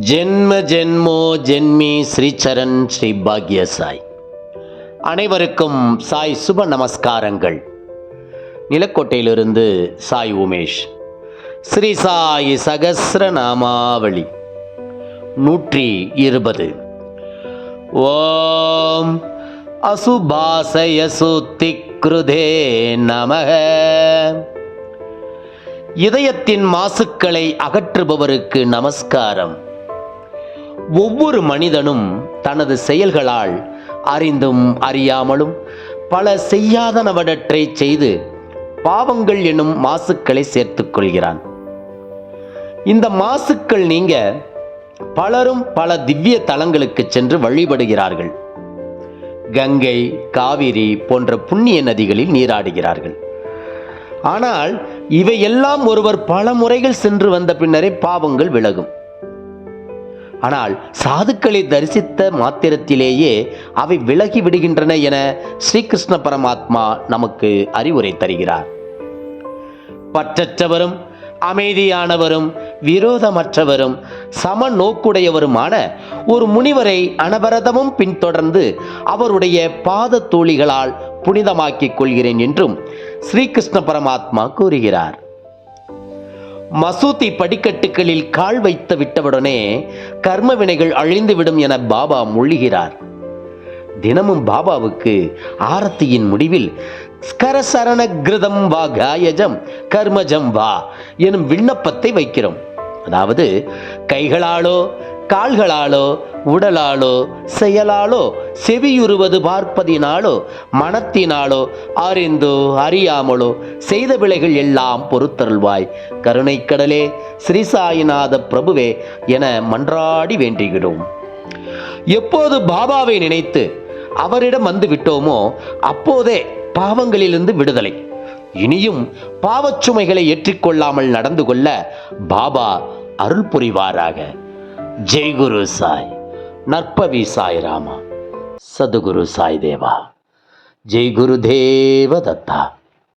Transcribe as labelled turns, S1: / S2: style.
S1: ஜென்ம ஜென்மோ ஜென்மி ஸ்ரீச்சரண் ஸ்ரீ பாக்ய சாய். அனைவருக்கும் சாய் சுப நமஸ்காரங்கள். நிலக்கோட்டையிலிருந்து சாய் உமேஷ். ஸ்ரீ சாய் சகசிர நாமாவளி நூற்றி இருபது. ஓம் அசுபாசய சுத்திக்ருதே நமக. இதயத்தின் மாசுக்களை அகற்றுபவருக்கு நமஸ்காரம். ஒவ்வொரு மனிதனும் தனது செயல்களால் அறிந்தும் அறியாமலும் பல செய்யாதனவற்றை செய்து பாவங்கள் எனும் மாசுக்களை சேர்த்துக் கொள்கிறான். இந்த மாசுக்கள் நீங்க பலரும் பல திவ்ய தலங்களுக்கு சென்று வழிபடுகிறார்கள். கங்கை காவிரி போன்ற புண்ணிய நதிகளில் நீராடுகிறார்கள். ஆனால் இவையெல்லாம் ஒருவர் பல முறைகள் சென்று வந்த பின்னரே பாவங்கள் விலகும். ஆனால் சாதுக்களை தரிசித்த மாத்திரத்திலேயே அவை விலகி விடுகின்றன என ஸ்ரீகிருஷ்ண பரமாத்மா நமக்கு அறிவுரை தருகிறார். பற்றற்றவரும் அமைதியானவரும் விரோதமற்றவரும் சம நோக்குடையவருமான ஒரு முனிவரை அனவரதமும் பின்தொடர்ந்து அவருடைய பாத தூளிகளால் புனிதமாக்கிக் கொள்கிறேன் என்றும் ஸ்ரீகிருஷ்ண பரமாத்மா கூறுகிறார். மசூதி படிக்கட்டுகளில் கால் வைத்து விட்டவுடனே கர்ம வினைகள் அழிந்துவிடும் என பாபா மொழிகிறார் தினமும் பாபாவுக்கு ஆரத்தியின் முடிவில் ஸ்கரசரண கிருதம் வா காயஜம் கர்மஜம் வா எனும் விண்ணப்பத்தை வைக்கிறோம். அதாவது கைகளாலோ கால்களாலோ உடலாலோ செயலாலோ செவியுறுவது பார்ப்பதினாலோ மனத்தினாலோ அறிந்தோ அறியாமலோ செய்த விலைகள் எல்லாம் பொறுத்தருள்வாய். கருணைக்கடலே ஸ்ரீசாயிநாத பிரபுவே என மன்றாடி வேண்டுகிறோம். எப்போது பாபாவை நினைத்து அவரிடம் வந்து விட்டோமோ அப்போதே பாவங்களிலிருந்து விடுதலை. இனியும் பாவச்சுமைகளை ஏற்றிக்கொள்ளாமல் நடந்து கொள்ள பாபா அருள் புரிவாராக. ஜெய்குரு சாய். நற்பவி சாய் ராமா. சதுகுரு சாய் தேவா. ஜெய் குரு தேவ தத்தா